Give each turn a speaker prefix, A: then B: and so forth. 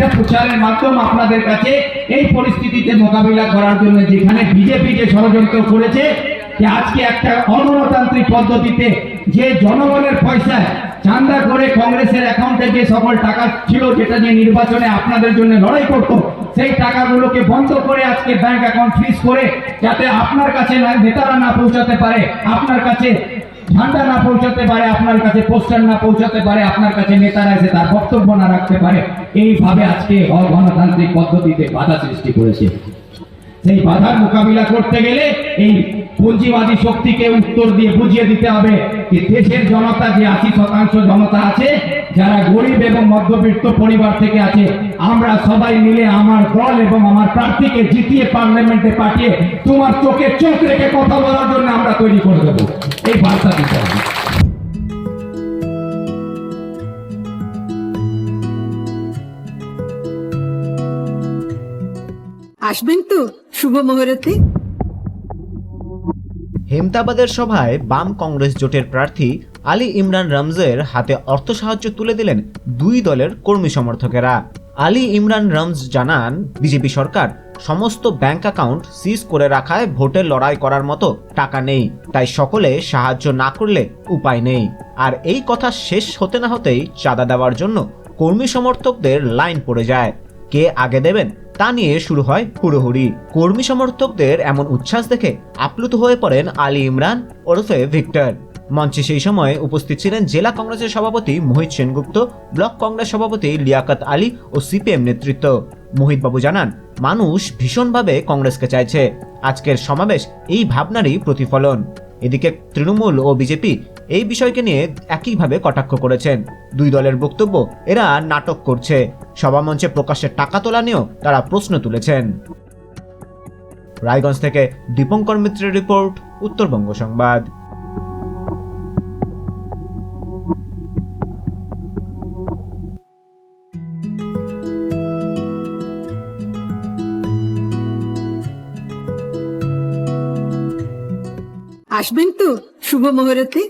A: একটা প্রচারের মাধ্যম আপনাদের কাছে এই পরিস্থিতিতে মোকাবিলা করার জন্য যেখানে বিজেপি যে ষড়যন্ত্র করেছে, যে আজকে একটা অগণতান্ত্রিক পদ্ধতিতে যে জনগণের পয়সায় চান্দা করে কংগ্রেসের অ্যাকাউন্টে যে সকল টাকা ছিল যেটা যে নির্বাচনে আপনাদের জন্য লড়াই করতো, সেই টাকাগুলোকে বন্ধ করে আজকে ব্যাংক অ্যাকাউন্ট ফ্রিজ করে যাতে আপনার কাছে নেতারা না পৌঁছাতে পারে, আপনার কাছে ঝান্ডা না পৌঁছাতে পারে, আপনার কাছে পোস্টার না পৌঁছাতে পারে, আপনার কাছে নেতারা এসে তার বক্তব্য না রাখতে পারে। এইভাবে আজকে অগণতান্ত্রিক পদ্ধতিতে বাধা সৃষ্টি করেছে। সেই বাধার মোকাবিলা করতে গেলে এই পুঁজিবাদী শক্তিকে উত্তর দিয়ে বুঝিয়ে দিতে হবে যে দেশের জনতা, যে আশি শতাংশ জনতা আছে, যারা গরিব এবং মধ্যবিত্ত পরিবার থেকে আছে, আমরা সবাই মিলে আমার দল এবং আমার প্রার্থীকে জিতিয়ে পার্লামেন্টে পাঠিয়ে তোমার চোখে চোখ রেখে কথা বলার জন্য আমরা তৈরি করে দেবো। এই বার্তা দিতে হবে।
B: আসবেন তো, শুভ মুহূর্তে।
C: হেমতাবাদের সভায় বাম কংগ্রেস জোটের প্রার্থী আলী ইমরান রমজের হাতে অর্থ সাহায্য তুলে দিলেন দুই দলের কর্মী সমর্থকেরা। আলী ইমরান রমজ জানান, বিজেপি সরকার সমস্ত ব্যাংক অ্যাকাউন্ট সিজ করে রাখায় ভোটের লড়াই করার মতো টাকা নেই, তাই সকলে সাহায্য না করলে উপায় নেই। আর এই কথা শেষ হতে না হতেই চাঁদা দেওয়ার জন্য কর্মী সমর্থকদের লাইন পড়ে যায়। কে আগে দেবেন? তা নিয়ে শুরু হয় হুড়োহুড়ি। কর্মী সমর্থকদের এমন উচ্ছ্বাস দেখে আপ্লুত হয়ে পড়েন আলী ইমরান, ওরফে ভিক্টর। মঞ্চে সেই সময় উপস্থিত ছিলেন জেলা কংগ্রেসের সভাপতি মোহিত সেনগুপ্ত, ব্লক কংগ্রেস সভাপতি লিয়াকত আলী ও সিপিএম নেতৃত্ব। মোহিত বাবু জানান, মানুষ ভীষণভাবে কংগ্রেসকে চাইছে। আজকের সমাবেশ এই ভাবনারই প্রতিফলন। এদিকে তৃণমূল ও বিজেপি এই বিষয়কে নিয়ে একইভাবে কটাক্ষ করেছেন। দুই দলের বক্তব্য এরা নাটক করছে। সভামঞ্চে প্রকাশ্যে টাকা তোলা নিয়েও তারা প্রশ্ন তুলেছেন। রায়গঞ্জ থেকে দীপঙ্কর মিত্রের রিপোর্ট, উত্তরবঙ্গ সংবাদ।
B: আসবেন তো শুভ মুহূর্তে।